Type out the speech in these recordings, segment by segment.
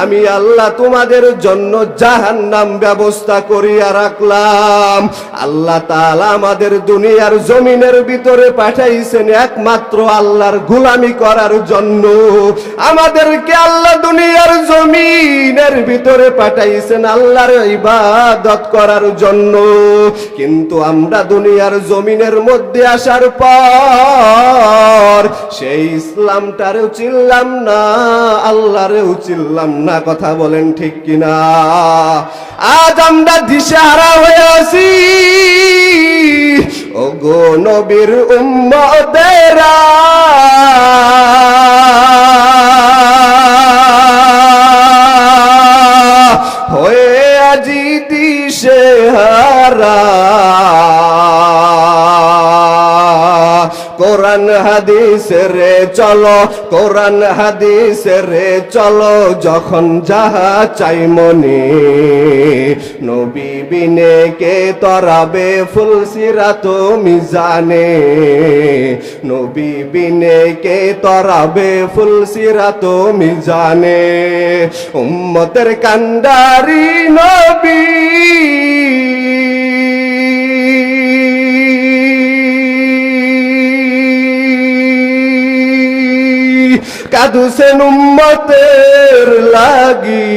আমি আল্লাহ তোমাদের জন্য জাহান্নাম ব্যবস্থা করিয়া রাখলাম। আল্লাহ তালা আমাদের দুনিয়ার জমিনের ভিতরে পাঠাইছেন একমাত্র আল্লাহর গোলামি করার জন্য। আমাদেরকে আল্লাহ দুনিয়ার জমিনের ভিতরে পাঠাইছেন আল্লাহর ইবাদত করার জন্য। কিন্তু আমরা দুনিয়ার জমিনের মধ্যে আসার পর সেই ইসলামটারেও চিল্লাম না, আল্লাহরেও চিল্লাম না, কথা বলেন ঠিক কিনা? আজ আমরা দিশাহারা হয়ে আছি। ও গো নবীর উম্মতেরা। হয়ে আজি দিশে হারা কোরআন হাদিস রে চলো, কোরআন হাদিস রে চলো, যখন যাহা চাই মনে। নবী বিনে কে তরাবে ফুলসিরা তুমি জানে। নবী বিনে কে তরাবে ফুলসিরা তুমি জানে। উম্মতের কান্ডারি নবী। কাদুসেন উম্মতের লাগি।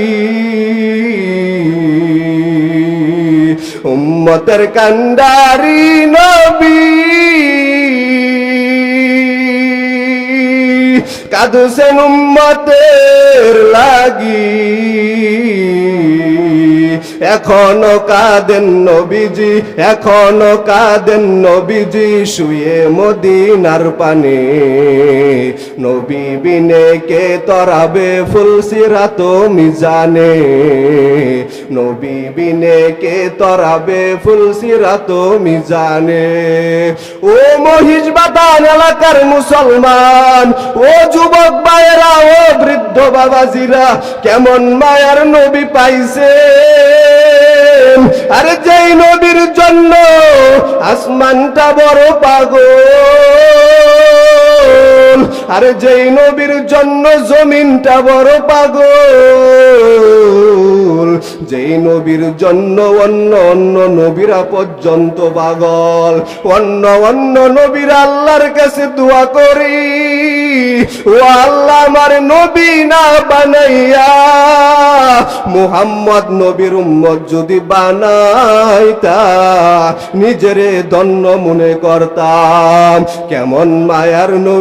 উম্মতের কান্ডারি নবী। কাদুসেন উম্মতের লাগি। এখনও কাঁদেন নবীজি, এখনও কাঁদেন নবীজি, শুয়ে মদিনার পানে। নবী বিনে কে তরাবে ফুলসিরা তুমি জানে নবী বিনে কে তরাবে ফুলসিরা তুমি জানে ও মহিষ বাতান এলাকার মুসলমান, ও যুবক ভাইয়েরা, ও বৃদ্ধ বাবাজিরা, কেমন মায়ার নবী পাইছে? আরে যেই নবীর জন্য আসমানটা বড় পাগল। আরে যেই নবীর জন্য জমিনটা বড় পাগল, যেই নবীর জন্য অন্য অন্য নবীরা পর্যন্ত পাগল, অন্য অন্য নবীর আল্লাহর কাছে দোয়া করি। ও আল্লাহ আমার নবী না বানাইয়া, মুহাম্মদ নবীর উম্মত যদি বানাইতা, নিজেরে দন্য মনে করতাম। কেমন মায়ার নবী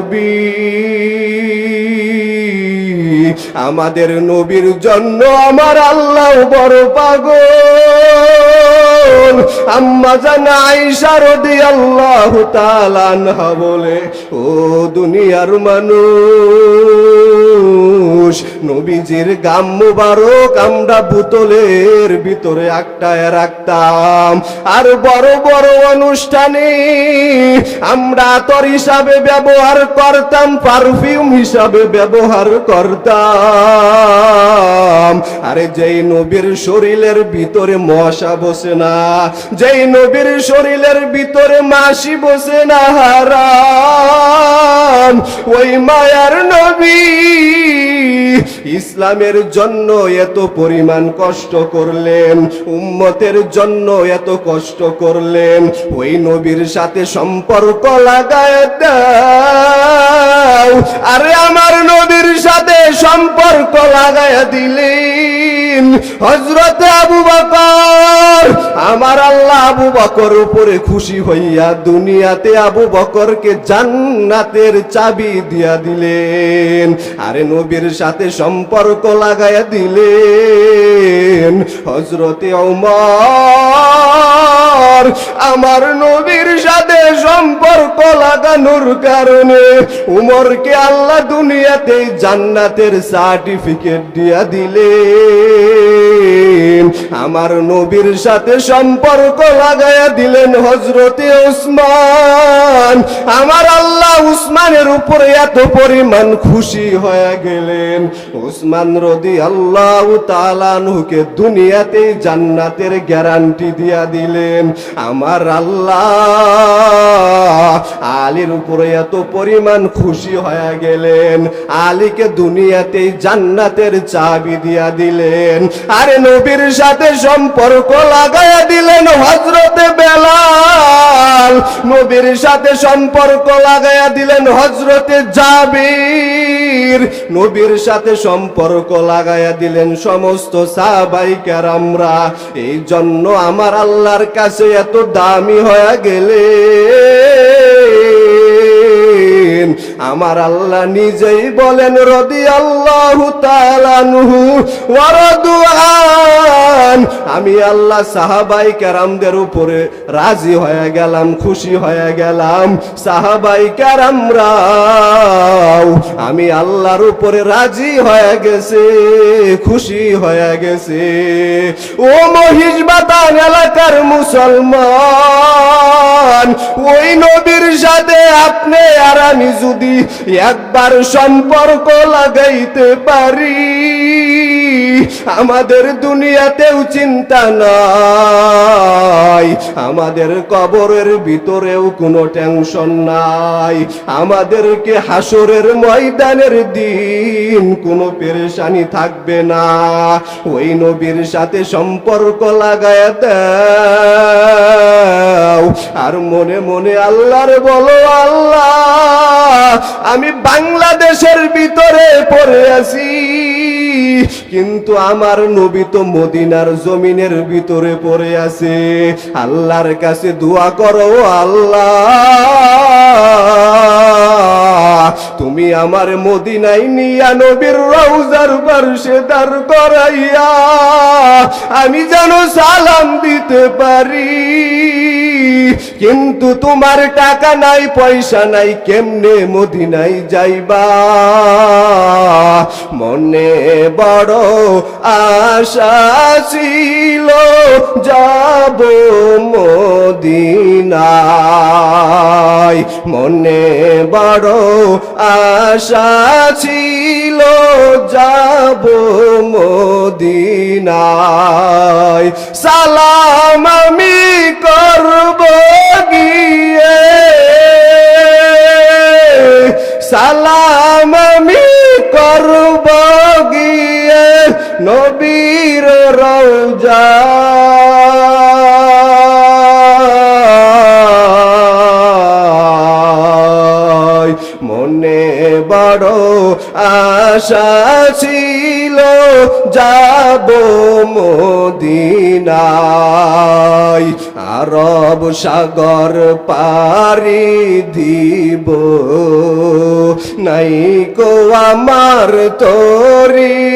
আমাদের নবীর জন্য আমার আল্লাহ বড় পাগল। আম্মা জানা আইসা রদি আল্লাহ তালানহা বলে, ও দুনিয়ার মানুষ নবীজির গাম মুবারক আমরা বোতলের ভিতরে একটায় রাখতাম। আর বড় বড় অনুষ্ঠানে আমরা আতর হিসাবে ব্যবহার করতাম, পারফিউম হিসাবে ব্যবহার করতাম। আরে যেই নবীর শরীরের ভিতরে মশা বসে না, যেই নবীর শরীরের ভিতরে মাসি বসে না, হারাম। ওই মায়ার নবী ইসলামের জন্য এত পরিমাণ কষ্ট করলেন, উম্মতের জন্য এত কষ্ট করলেন, ওই নবীর সাথে সম্পর্ক লাগায় আরে আমার নবীর সাথে সম্পর্ক লাগায় দিলেন। হজরত আবু বকর, আমার আল্লাহ আবু বকর উপরে খুশি হইয়া দুনিয়াতে আবু বকরকে জান্নাতের চাবি দিয়া দিলেন। আরে নবীর সাথে সম্পর্ক লাগাইয়া দিলেন হজরতে ওমর। আমার নবীর সাথে সম্পর্ক লাগানোর কারণে উমরকে আল্লাহ দুনিয়াতে জান্নাতের সার্টিফিকেট দিয়া দিলে আমার নবীর সাথে সম্পর্ক লাগাইয়া দিলেন হজরতে উসমান। আমার আল্লাহ উসমানের উপরে এত পরিমাণ খুশি হয়ে গেলেন। উসমান রদি আল্লাহ তালানহুকে দুনিয়াতে জান্নাতের গ্যারান্টি দিয়া দিলেন। আমার আল্লাহ। আলীর উপরে এত পরিমাণ খুশি হয়ে গেলেন। আলীকে দুনিয়াতেই জান্নাতের চাবি দিয়া দিলেন। আরে নবীর সাথে সম্পর্ক লাগাইয়া দিলেন হজরতে বেলাল। নবীর সাথে সম্পর্ক লাগাইয়া দিলেন হজরতে জাবির। নবীর নবীর সাথে সম্পর্ক লাগাইয়া দিলেন সমস্ত সাহাবাই কেরামরা এই জন্য আমার আল্লাহর কাছে এত দামি হয়ে গেলে আমার আল্লাহ নিজেই বলেন রদি আল্লাহ আমি আল্লাহ সাহাবাই কেরামদের উপরে রাজি হয়ে গেলাম, খুশি হয়ে গেলাম। সাহাবাই কেরামরাও আমি আল্লাহর উপরে রাজি হয়ে গেছে, খুশি হয়ে গেছে। ও মহিষ বাতান এলাকার মুসলমান, ওই নবীর সাথে আপনি আর আমি যদি একবার সম্পর্ক লাগাইতে পারি। আমাদের দুনিয়াতেও চিন্তা নাই। আমাদের কবরের ভিতরেও কোনো টেনশন নাই। আমাদেরকে হাসরের ময়দানের দিন কোনো পেরেশানি থাকবে না। ওই নবীর সাথে সম্পর্ক লাগায় দাও। আর মনে মনে আল্লাহর বলো, আল্লাহ, আমি বাংলাদেশের ভিতরে পড়ে আছি। কিন্তু আমার নবী তো মদিনার জমিনের ভিতরে পড়ে আছে। আল্লাহর কাছে দোয়া করো আল্লাহ। তুমি আমার মদিনাই নিয়া নবীর রৌজার পার্শ্বে দাঁড় করাইয়া, আমি যেন সালাম দিতে পারি। কিন্তু তোমার টাকা নাই, পয়সা নাই, কেমনে মদিনাই যাইবা? মনে বড় আশা ছিল যাব মদিনায়। মনে বড় আশা ছিল যাব মদিনায়। সালাম আমি করব গিয়ে। সালাম আমি করব গিয়ে। নবীর রৌজা আশা ছিল যাব মদিনায়। আরব সাগর পারি দিব। নাই কো আমার তোরি।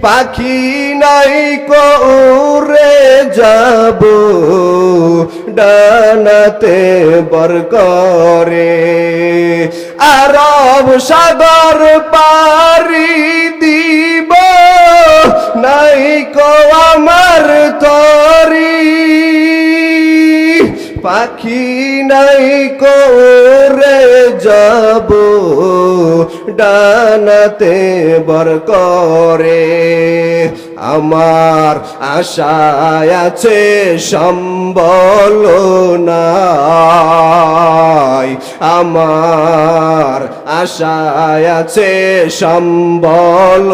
পাখি নাই কৌরে যাব। ডানাতে বর করে। আরব সাগর পারি দিব। নাই কো আমার তরি। পাখি নাই করে যাব। ডানাতে বর করে। আমার আশায় আছে সম্বল নাই। আমার আশায় আছে সম্বল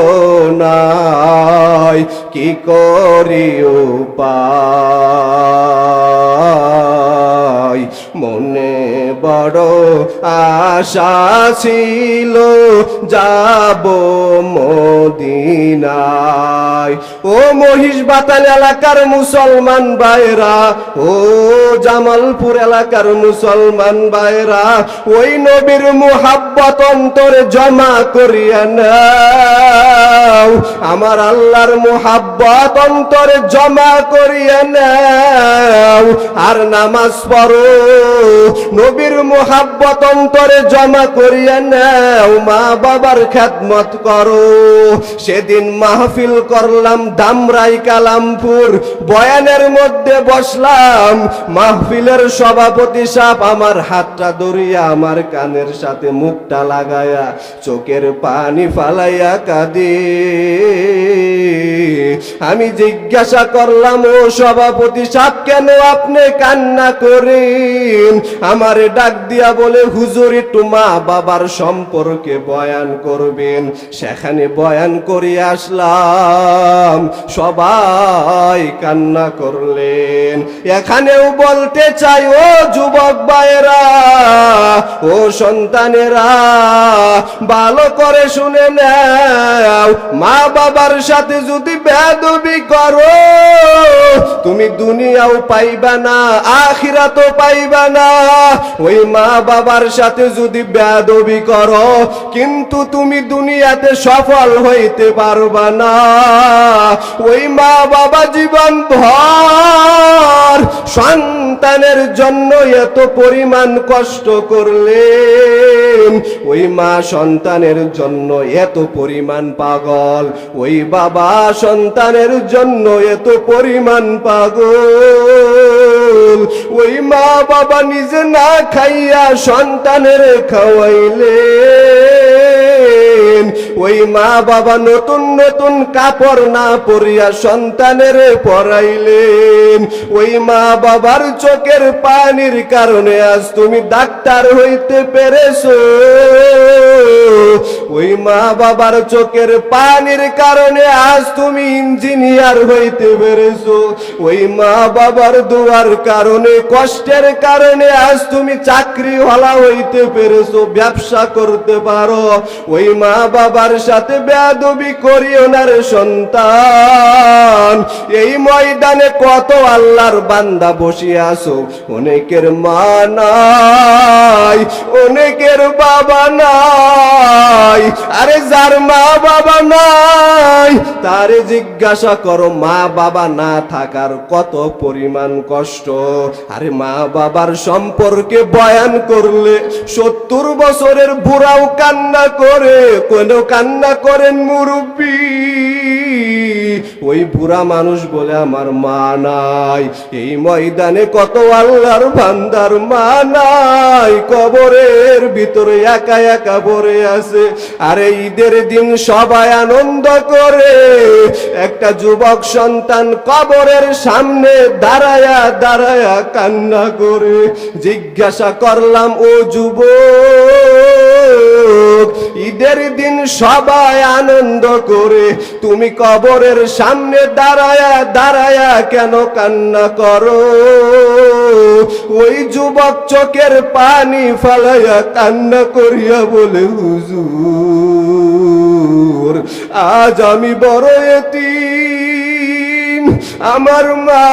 নাই। কি করি উপায়? আশা ছিল যাব মদিনায়। ও মহিষ বাতাল এলাকার মুসলমান ভাইরা, ও জামালপুর এলাকার মুসলমান ভাইরা, ওই নবীর মুহাব্বত অন্তরে জমা করিয়া নাও। আমার আল্লাহর মুহাব্বত অন্তরে জমা করিয়া নাও। আর নামাজ পড়ো, নবীর মুহাব্বত অন্তরে জমা করিয়া নাও, মা বাবার খ্যাতমত করো। সেদিন মাহফিল করলাম দামরাই কালামপুর, বয়ানের মধ্যে বসলাম। মাহফিলের সভাপতি সাপ আমার হাতটা ধরিয়া আমার কানের সাথে মুখটা লাগায়া চোখের পানি ফালাইয়া কাঁদে। আমি জিজ্ঞাসা করলাম, ও সভাপতি সাপ কেন আপনি কান্না করেন? আমারে ডাক দিয়া হুজুর একটু মা বাবার সম্পর্কে বয়ান করবেন। সেখানে বয়ান করে আসলাম, সবাই কান্না করলেন। এখানেও বলতে চাই, ও যুবক ভাইয়েরা, ও সন্তানেরা, ভালো করে শুনে নাও। মা বাবার সাথে যদি বেদবি করো তুমি দুনিয়াও পাইবা না, আখিরাতও পাইবা না। ওই মা বাবার সাথে যদি বেদবি করো, কিন্তু তুমি দুনিয়াতে সফল হইতে পারবা না। ওই মা বাবা জীবন ভর, সন্তানের জন্য এত পরিমাণ কষ্ট করলেন। ওই মা সন্তানের জন্য এত পরিমাণ পাগল, ওই বাবা সন্তানের জন্য এত পরিমাণ পাগল। ওই মা বাবা নিজে না খাইয়া সন্তানের খাওয়াইলেন ওই মা বাবা নতুন নতুন কাপড় না পরিয়া সন্তানের পরাইলেন। ওই মা বাবার চোখের পানির কারণে আজ তুমি ডাক্তার হইতে পেরেছ। ওই মা বাবার চোখের পানির কারণে আজ তুমি ইঞ্জিনিয়ার হইতে পেরেছ। ওই মা বাবার দুয়ার কারণে, কষ্টের কারণে আজ তুমি চাকরিওয়ালা হইতে পেরেছ। ব্যবসা করতে পারো। ওই মা বাবার সাথে বেদবি করিও না রে সন্তান। এই ময়দানে কত আল্লাহর বান্দা বসিয়া আছো? অনেকের মা নাই, অনেকের বাবা নাই। আরে যার মা বাবা নাই, তারে জিজ্ঞাসা করো, মা বাবা না থাকার কত পরিমাণ কষ্ট? আরে মা বাবার সম্পর্কে বয়ান করলে সত্তর বছরের বুড়াও কান্না করে, কোন কান্না করেন মুরব্বী। ওই বুড়া মানুষ বলে আমার মা নাই। এই ময়দানে কত আল্লাহর বান্দার মা নাই। কবরের ভিতরে একা একা পড়ে আছে। আরে ঈদের দিন সবাই আনন্দ করে। একটা যুবক সন্তান কবরের সামনে দাঁড়ায়া দাঁড়ায়া কান্না করে। জিজ্ঞাসা করলাম, ও যুবক ঈদের দিন সবাই আনন্দ করে। তুমি কবরের সামনে দাঁড়ায়া দাঁড়ায়া কেন কান্না করো? ওই যুবক চোখের পানি ফালাইয়া কান্না করিয়া বলে, হুজুর, আজ আমি বড় এতিম। আমার মা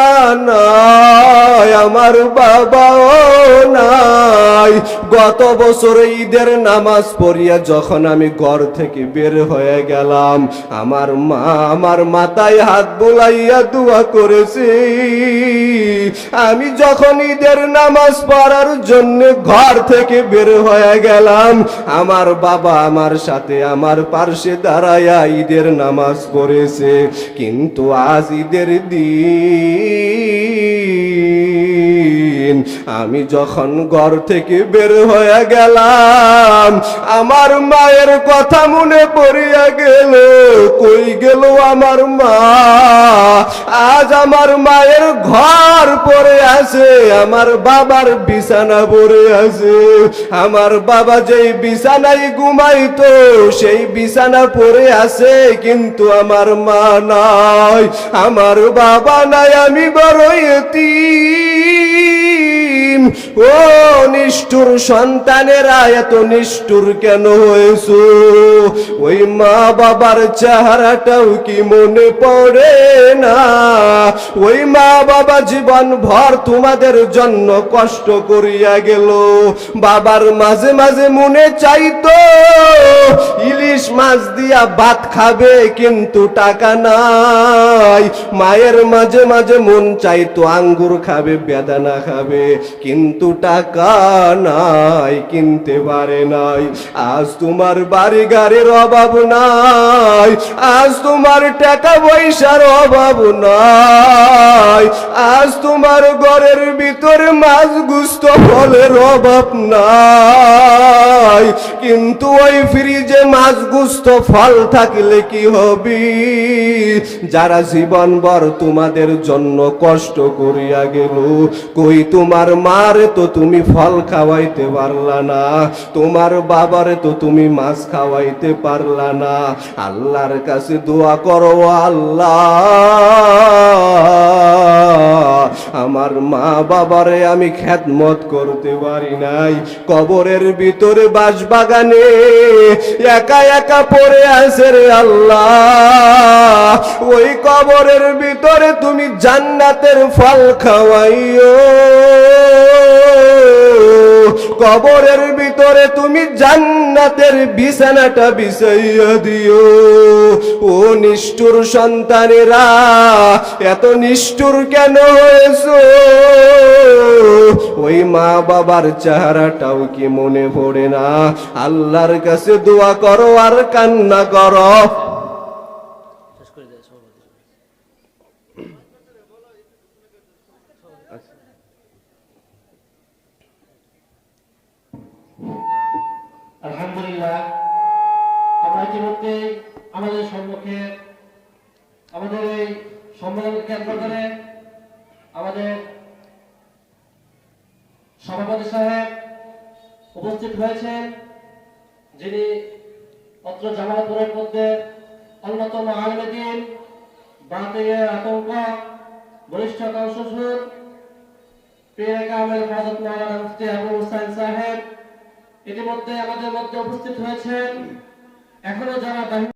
নাই, আমার বাবাও গত বছর ঈদের নামাজ পড়িয়া যখন আমি ঘর থেকে বের হয়ে গেলাম, আমার মা আমার মাথায় হাত বুলাইয়া দোয়া করেছে, আমি যখন ঈদের নামাজ পড়ার জন্য ঘর থেকে বের হয়ে গেলাম, আমার বাবা আমার সাথে আমার পার্শ্বে দাঁড়ায়া ঈদের নামাজ পড়েছে, কিন্তু আজ ঈদের দিন আমি যখন ঘর থেকে বের হয়ে গেলাম, আমার মায়ের কথা মনে পড়িয়া গেল, কই গেল আমার মা? আজ আমার মায়ের ঘর পড়ে আছে, আমার বাবার বিছানা পড়ে আছে। আমার বাবা যেই বিছানায় ঘুমাইতো, সেই বিছানা পড়ে আছে, কিন্তু আমার মা নাই। আমার বাবা নাই, আমি বড় এতিম ও নিষ্ঠুর সন্তানেরা, এত নিষ্ঠুর কেন হয়েছো? ওই মা বাবার চেহারাটাও কি মনে পড়ে না? ওই মা বাবা জীবন ভর তোমাদের জন্য কষ্ট করিয়া গেল। বাবার মাঝে মাঝে মনে চাইতো, ইলিশ মাছ দিয়া ভাত খাবে কিন্তু টাকা নাই। মায়ের মাঝে মাঝে মন চাইতো আঙ্গুর খাবে, বেদানা খাবে, কিন্তু টাকা নাই, কিনতে পারে নাই। আজ তোমার বাড়ি গাড়ির অভাব নাই, আজ তোমার টাকা পয়সার অভাব নাই। আজ তোমার ঘরের ভিতরে মাছ গুস্ত ফলের অভাব নাই। কিন্তু ওই ফ্রিজে মাছ গুস্ত ফল থাকলে কি হবি? যারা জীবন ভর তোমাদের জন্য কষ্ট করিয়া গেল, কই তোমার মারে তো তুমি ফল খাওয়াইতে পারলা না, তোমার বাবারে তো তুমি মাছ খাওয়াইতে পারলা না। আল্লাহর কাছে দোয়া করো, আল্লাহ। আমার মা বাবারে আমি খ্যাতমত করতে পারি নাই। কবরের ভিতরে বাস বাগানে একা একা পড়ে আছে রে আল্লাহ। ওই কবরের ভিতরে তুমি জান্নাতের ফল খাওয়াইও। কবরের ভিতরে তুমি জান্নাতের বিছানাটা বিছাইয়া দিও। ও নিষ্ঠুর সন্তানেরা, এত নিষ্ঠুর কেন হয়েছো? ওই মা বাবার চেহারাটাও কি মনে পড়ে না? আল্লাহর কাছে দোয়া করো আর কান্না করো। ইতিমধ্যে আমাদের সম্মুখে, আমাদের এই সম্মেলনকে কেন্দ্র করে আমাদের সভাপতি সাহেব উপস্থিত হয়েছেন, যিনি অত্র জামালপুরের মধ্যে অন্যতম আলমেদিন বাতিলের আতঙ্ক বরিষ্ঠ সাহেব ইতিমধ্যে আমাদের মধ্যে উপস্থিত হয়েছেন। এখনও যারা